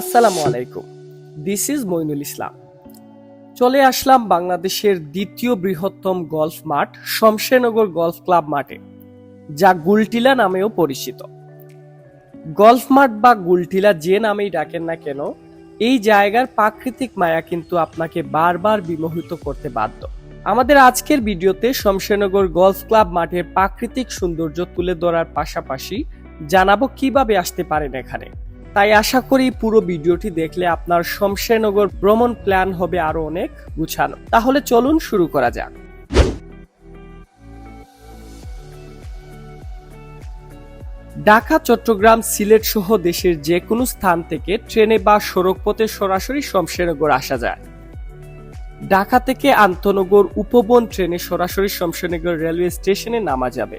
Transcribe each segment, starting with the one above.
আসসালামু আলাইকুম। This is Moinul Islam চলে আসলাম বাংলাদেশের দ্বিতীয় বৃহত্তম গলফ মাঠ, শমশেরনগর গলফ ক্লাব মাঠে, যা গুলটিলা নামেও পরিচিত। গলফ মাঠ বা গুলটিলা যে নামেই ডাকেন না কেন, এই জায়গার প্রাকৃতিক মায়া কিন্তু আপনাকে বারবার বিমোহিত করতে বাধ্য। আমাদের আজকের ভিডিওতে শমশেরনগর গলফ ক্লাব মাঠের প্রাকৃতিক সৌন্দর্য তুলে ধরার পাশাপাশি জানাব কীভাবে আসতে পারেন এখানে। তাই আশা করি পুরো ভিডিওটি দেখলে আপনার শমশেরনগর ভ্রমণ প্ল্যান হবে আরও অনেক গুছানো। তাহলে চলুন শুরু করা যাক। ঢাকা, চট্টগ্রাম, সিলেট সহ দেশের যে কোনো স্থান থেকে ট্রেনে বা সড়কপথে সরাসরি শমশেরনগর আসা যায়। ঢাকা থেকে আন্তনগর উপবন ট্রেনে সরাসরি শমশেরনগর রেলওয়ে স্টেশনে নামা যাবে।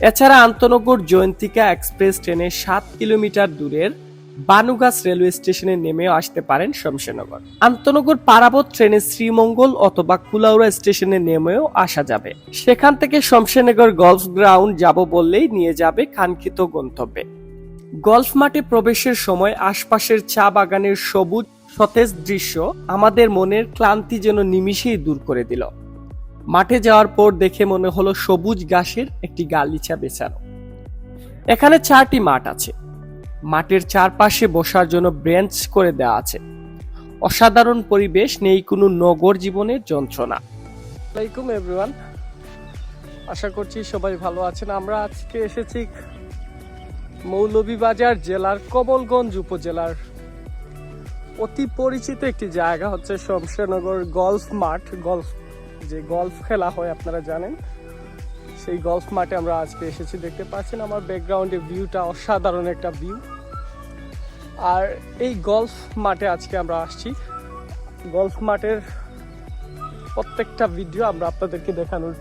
এছাড়া আন্তনগর জয়ন্তিকা এক্সপ্রেস ট্রেনে সাত কিলোমিটার দূরের বানুগাছ রেলওয়ে স্টেশনে নেমেও আসতে পারেন শমশেরনগর। আন্তনগর পারাবত ট্রেনে শ্রীমঙ্গল অথবা কুলাউড়া স্টেশনে নেমেও আসা যাবে। সেখান থেকে শমশেরনগর গলফ গ্রাউন্ড যাব বললেই নিয়ে যাবে কাঙ্ক্ষিত গন্তব্যে। গলফ মাঠে প্রবেশের সময় আশপাশের চা বাগানের সবুজ, সতেজ দৃশ্য আমাদের মনের ক্লান্তি যেন নিমিষেই দূর করে দিল। মাঠে যাওয়ার পর দেখে মনে হলো সবুজ ঘাসের একটি গালিচা বেছানো এখানে চারটি মাঠ আছে। মাঠের চারপাশে বসার জন্য ব্রেঞ্চ করে দেওয়া আছে। অসাধারণ পরিবেশ নেই কোনো নগর জীবনের যন্ত্রণা। আসসালামাইকুম এভরিওয়ান আশা করছি সবাই ভালো আছেন। আমরা আজকে এসেছি মৌলভীবাজার জেলার কমলগঞ্জ উপজেলার অতি পরিচিত একটি জায়গা হচ্ছে শমশেরনগর গলফ মাঠ। গলফ, যে গলফ খেলা হয়, আপনারা জানেন। সেই গলফ মাঠে আমরা আজকে এসেছি, দেখতে পাচ্ছেন আমার ব্যাকগ্রাউন্ডে ভিউটা অসাধারণ একটা ভিউ আর এই গলফ মাঠে আজকে আমরা আসছি। গলফ মাঠের প্রত্যেকটা ভিডিও আমরা আপনাদেরকে দেখানোর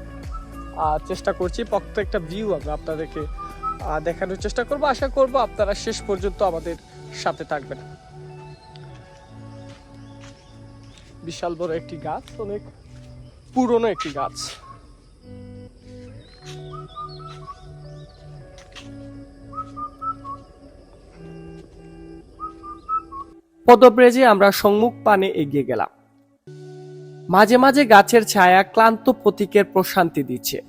চেষ্টা করছি। প্রত্যেকটা ভিউ আমরা আপনাদেরকে দেখানোর চেষ্টা করব। আশা করব আপনারা শেষ পর্যন্ত আমাদের সাথে থাকবেন। বিশাল বড় একটি গাছ, অনেক পুরনো একটি গাছ। পদব্রেজে আমরা সম্মুখ পানে এগিয়ে গেলাম। মাঝে মাঝে গাছের ছায়া ক্লান্ত প্রতীকের প্রশান্তি দিচ্ছে।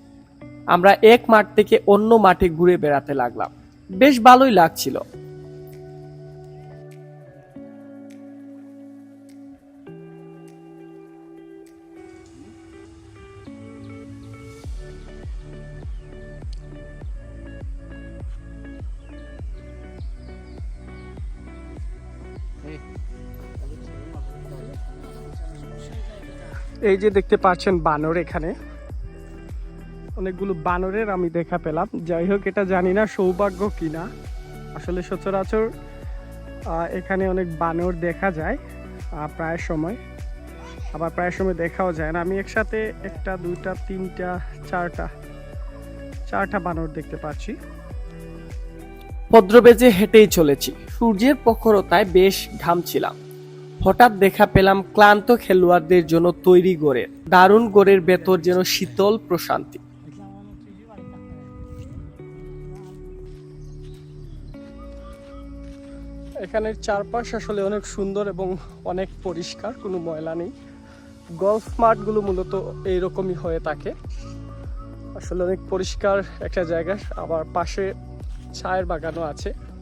আমরা এক মাঠ থেকে অন্য মাঠে ঘুরে বেড়াতে লাগলাম। বেশ ভালোই লাগছিল। এই যে দেখতে পাচ্ছেন বানর এখানে। অনেকগুলো বানরের আমি দেখা পেলাম। যাই হোক, এটা জানি না সৌভাগ্য কিনা। আসলে সচরাচর এখানে অনেক বানর দেখা যায় প্রায় সময়। আবার প্রায় সময় দেখাও যায় না। আমি একসাথে একটা, দুইটা, তিনটা, চারটা চারটা বানর দেখতে পাচ্ছি। ভদ্রবেজে হেঁটেই চলেছি। সূর্যের প্রখরতায় বেশ ঘামছিলাম। হঠাৎ দেখা পেলাম ক্লান্ত খেলোয়াড়দের জন্য তৈরি গড়ের দারুণ গড়ের ভেতর যেন শীতল প্রশান্তি। এখানের চারপাশ আসলে অনেক সুন্দর এবং অনেক পরিষ্কার, কোনো ময়লা নেই। গলফ মাঠগুলো মূলত এইরকমই হয়ে থাকে। আসলে অনেক পরিষ্কার একটা জায়গা, আবার পাশে চায়ের বাগানও আছে।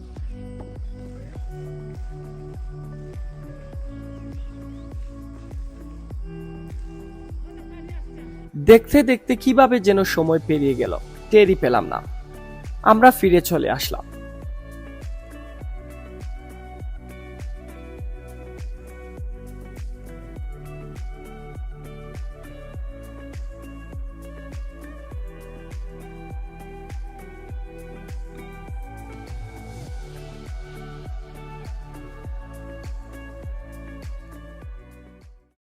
দেখতে দেখতে কীভাবে যেন সময় পেরিয়ে গেল টেরই পেলাম না। আমরা ফিরে চলে আসলাম।